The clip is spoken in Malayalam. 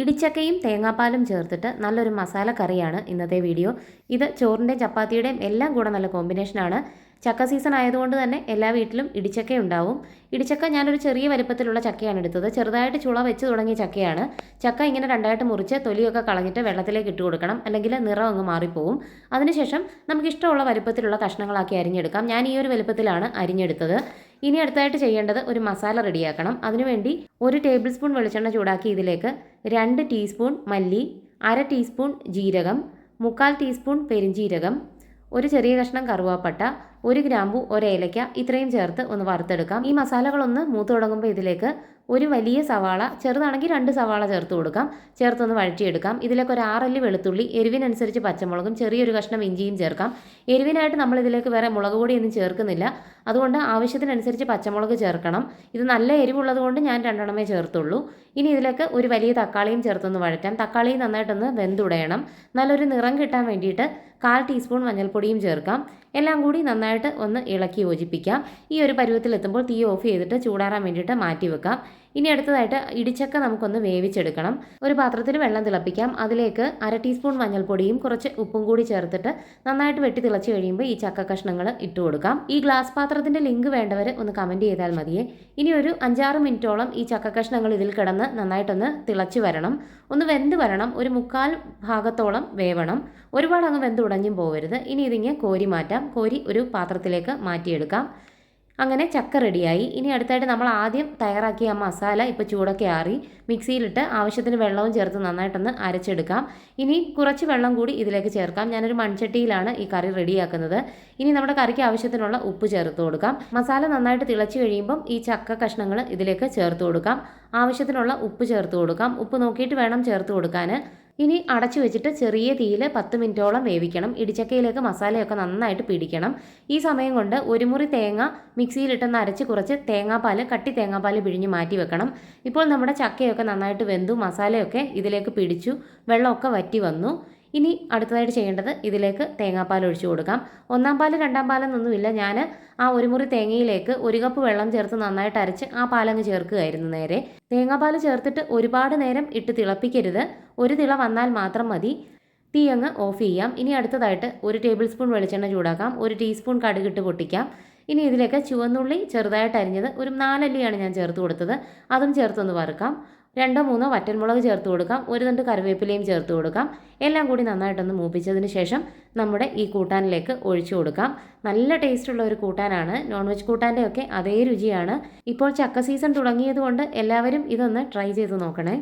ഇടിച്ചക്കയും തേങ്ങാപ്പാലും ചേർത്തിട്ട് നല്ലൊരു മസാല കറിയാണ് ഇന്നത്തെ വീഡിയോ. ഇത് ചോറിന്റെയും ചപ്പാത്തിയുടെയും എല്ലാം കൂടെ നല്ല കോമ്പിനേഷനാണ് ചക്ക സീസൺ ആയതുകൊണ്ട് തന്നെ എല്ലാ വീട്ടിലും ഇടിച്ചക്ക ഉണ്ടാവും. ഇടിച്ചക്ക ഞാനൊരു ചെറിയ വലിപ്പത്തിലുള്ള ചക്കയാണ് എടുത്തത്. ചെറുതായിട്ട് ചുള വെച്ച് തുടങ്ങിയ ചക്കയാണ്. ചക്ക ഇങ്ങനെ രണ്ടായിട്ട് മുറിച്ച് തൊലിയൊക്കെ കളഞ്ഞിട്ട് വെള്ളത്തിലേക്ക് ഇട്ട് കൊടുക്കണം. അല്ലെങ്കിൽ നിറം അങ്ങ് മാറിപ്പോവും. അതിനുശേഷം നമുക്ക് ഇഷ്ടമുള്ള വലിപ്പത്തിലുള്ള കഷ്ണങ്ങളാക്കി അരിഞ്ഞെടുക്കാം. ഞാൻ ഈ ഒരു വലിപ്പത്തിലാണ് അരിഞ്ഞെടുത്തത്. ഇനി അടുത്തായിട്ട് ചെയ്യേണ്ടത് ഒരു മസാല റെഡിയാക്കണം. അതിനുവേണ്ടി ഒരു ടേബിൾ സ്പൂൺ വെളിച്ചെണ്ണ ചൂടാക്കി ഇതിലേക്ക് രണ്ട് ടീസ്പൂൺ മല്ലി അര ടീസ്പൂൺ ജീരകം മുക്കാൽ ടീസ്പൂൺ പെരിഞ്ജീരകം ഒരു ചെറിയ കഷ്ണം കറുവാപ്പട്ട ഒരു ഗ്രാമ്പു ഒരു ഏലയ്ക്ക ഇത്രയും ചേർത്ത് ഒന്ന് വറുത്തെടുക്കാം. ഈ മസാലകളൊന്ന് മൂത്ത് തുടങ്ങുമ്പോൾ ഇതിലേക്ക് ഒരു വലിയ സവാള ചെറുതാണെങ്കിൽ രണ്ട് സവാള ചേർത്ത് കൊടുക്കാം. ചേർത്തൊന്ന് വഴറ്റിയെടുക്കാം. ഇതിലേക്ക് ഒരു ആറല്ലി വെളുത്തുള്ളി എരിവിനനുസരിച്ച് പച്ചമുളകും ചെറിയൊരു കഷ്ണം ഇഞ്ചിയും ചേർക്കാം. എരിവിനായിട്ട് നമ്മൾ ഇതിലേക്ക് വേറെ മുളക് പൊടിയൊന്നും ചേർക്കുന്നില്ല. അതുകൊണ്ട് ആവശ്യത്തിനനുസരിച്ച് പച്ചമുളക് ചേർക്കണം. ഇത് നല്ല എരിവുള്ളത് കൊണ്ട് ഞാൻ രണ്ടെണ്ണമേ ചേർത്തുള്ളൂ. ഇനി ഇതിലേക്ക് ഒരു വലിയ തക്കാളിയും ചേർത്തൊന്ന് വഴറ്റാം. തക്കാളി നന്നായിട്ടൊന്ന് വെന്തുടയണം. നല്ലൊരു നിറം കിട്ടാൻ വേണ്ടിയിട്ട് കാൽ ടീസ്പൂൺ മഞ്ഞൾപ്പൊടിയും ചേർക്കാം. എല്ലാം കൂടി നന്നായിട്ട് ഒന്ന് ഇളക്കി യോജിപ്പിക്കാം. ഈ ഒരു പരുവത്തിലെത്തുമ്പോൾ തീ ഓഫ് ചെയ്തിട്ട് ചൂടാറാൻ വേണ്ടിയിട്ട് മാറ്റി വെക്കാം. ഇനി അടുത്തതായിട്ട് ഇടിച്ചക്ക നമുക്കൊന്ന് വേവിച്ചെടുക്കണം. ഒരു പാത്രത്തിൽ വെള്ളം തിളപ്പിക്കാം. അതിലേക്ക് അര ടീസ്പൂൺ മഞ്ഞൾപ്പൊടിയും കുറച്ച് ഉപ്പും കൂടി ചേർത്തിട്ട് നന്നായിട്ട് വെട്ടി തിളച്ച് കഴിയുമ്പോൾ ഈ ചക്ക കഷ്ണങ്ങൾ ഇട്ട് കൊടുക്കാം. ഈ ഗ്ലാസ് പാത്രത്തിന്റെ ലിങ്ക് വേണ്ടവർ ഒന്ന് കമന്റ് ചെയ്താൽ മതിയേ. ഇനി ഒരു അഞ്ചാറ് മിനിറ്റോളം ഈ ചക്ക കഷ്ണങ്ങൾ ഇതിൽ കിടന്ന് നന്നായിട്ടൊന്ന് തിളച്ച് വരണം. ഒന്ന് വെന്ത് വരണം. ഒരു മുക്കാൽ ഭാഗത്തോളം വേവണം. ഒരുപാട് അങ്ങ് വെന്ത് ഉടഞ്ഞും പോകരുത് ഇനി ഇതിങ്ങനെ കോരി മാറ്റാം. കോരി ഒരു പാത്രത്തിലേക്ക് മാറ്റിയെടുക്കാം. അങ്ങനെ ചക്ക റെഡിയായി. ഇനി അടുത്തായിട്ട് നമ്മൾ ആദ്യം തയ്യാറാക്കിയ മസാല ഇപ്പോൾ ചൂടൊക്കെ ആറി മിക്സിയിലിട്ട് ആവശ്യത്തിന് വെള്ളവും ചേർത്ത് നന്നായിട്ടൊന്ന് അരച്ചെടുക്കാം. ഇനി കുറച്ച് വെള്ളം കൂടി ഇതിലേക്ക് ചേർക്കാം. ഞാനൊരു മൺചട്ടിയിലാണ് ഈ കറി റെഡിയാക്കുന്നത്. ഇനി നമ്മുടെ കറിക്ക് ആവശ്യത്തിനുള്ള ഉപ്പ് ചേർത്ത് കൊടുക്കാം. മസാല നന്നായിട്ട് തിളച്ച് കഴിയുമ്പം ഈ ചക്ക കഷ്ണങ്ങൾ ഇതിലേക്ക് ചേർത്ത് കൊടുക്കാം. ആവശ്യത്തിനുള്ള ഉപ്പ് ചേർത്ത് കൊടുക്കാം. ഉപ്പ് നോക്കിയിട്ട് വേണം ചേർത്ത് കൊടുക്കാൻ. ഇനി അടച്ചു വെച്ചിട്ട് ചെറിയ തീയിൽ പത്ത് മിനിറ്റോളം വേവിക്കണം. ഇടിച്ചക്കയിലേക്ക് മസാലയൊക്കെ നന്നായിട്ട് പിടിക്കണം. ഈ സമയം കൊണ്ട് ഒരു മുറി തേങ്ങ മിക്സിയിലിട്ടൊന്ന് അരച്ച് കുറച്ച് തേങ്ങാപ്പാൽ കട്ടി തേങ്ങാപ്പാൽ പിഴിഞ്ഞ് മാറ്റി വെക്കണം. ഇപ്പോൾ നമ്മുടെ ചക്കയൊക്കെ നന്നായിട്ട് വെന്തു മസാലയൊക്കെ ഇതിലേക്ക് പിടിച്ചു വെള്ളമൊക്കെ വറ്റി വന്നു. ഇനി അടുത്തതായിട്ട് ചെയ്യേണ്ടത് ഇതിലേക്ക് തേങ്ങാപ്പാൽ ഒഴിച്ചു കൊടുക്കാം. ഒന്നാം പാൽ രണ്ടാം പാലെന്നൊന്നുമില്ല ഞാൻ ആ ഒരു മുറി തേങ്ങയിലേക്ക് ഒരു കപ്പ് വെള്ളം ചേർത്ത് നന്നായിട്ട് അരച്ച് ആ പാലങ്ങ് ചേർക്കുകയായിരുന്നു നേരെ. തേങ്ങാപ്പാൽ ചേർത്തിട്ട് ഒരുപാട് നേരം ഇട്ട് തിളപ്പിക്കരുത്. ഒരു തിള വന്നാൽ മാത്രം മതി. തീ അങ്ങ് ഓഫ് ചെയ്യാം. ഇനി അടുത്തതായിട്ട് ഒരു ടേബിൾ സ്പൂൺ വെളിച്ചെണ്ണ ചൂടാക്കാം. ഒരു ടീസ്പൂൺ കടുകിട്ട് പൊട്ടിക്കാം. ഇനി ഇതിലേക്ക് ചുവന്നുള്ളി ചെറുതായിട്ട് അരിഞ്ഞത് ഒരു നാലല്ലിയാണ് ഞാൻ ചേർത്ത് കൊടുത്തത്. അതും ചേർത്തൊന്ന് വറുക്കാം. രണ്ടോ മൂന്നോ വറ്റൽമുളക് ചേർത്ത് കൊടുക്കാം. ഒരു തണ്ട് കറിവേപ്പിലയും ചേർത്ത് കൊടുക്കാം. എല്ലാം കൂടി നന്നായിട്ടൊന്ന് മൂപ്പിച്ചതിന് ശേഷം നമ്മുടെ ഈ കൂട്ടാനിലേക്ക് ഒഴിച്ചു കൊടുക്കാം. നല്ല ടേസ്റ്റുള്ള ഒരു കൂട്ടാനാണ്. നോൺ വെജ് കൂട്ടാന്റെ ഒക്കെ അതേ രുചിയാണ്. ഇപ്പോൾ ചക്ക സീസൺ തുടങ്ങിയതുകൊണ്ട് എല്ലാവരും ഇതൊന്ന് ട്രൈ ചെയ്ത് നോക്കണേ.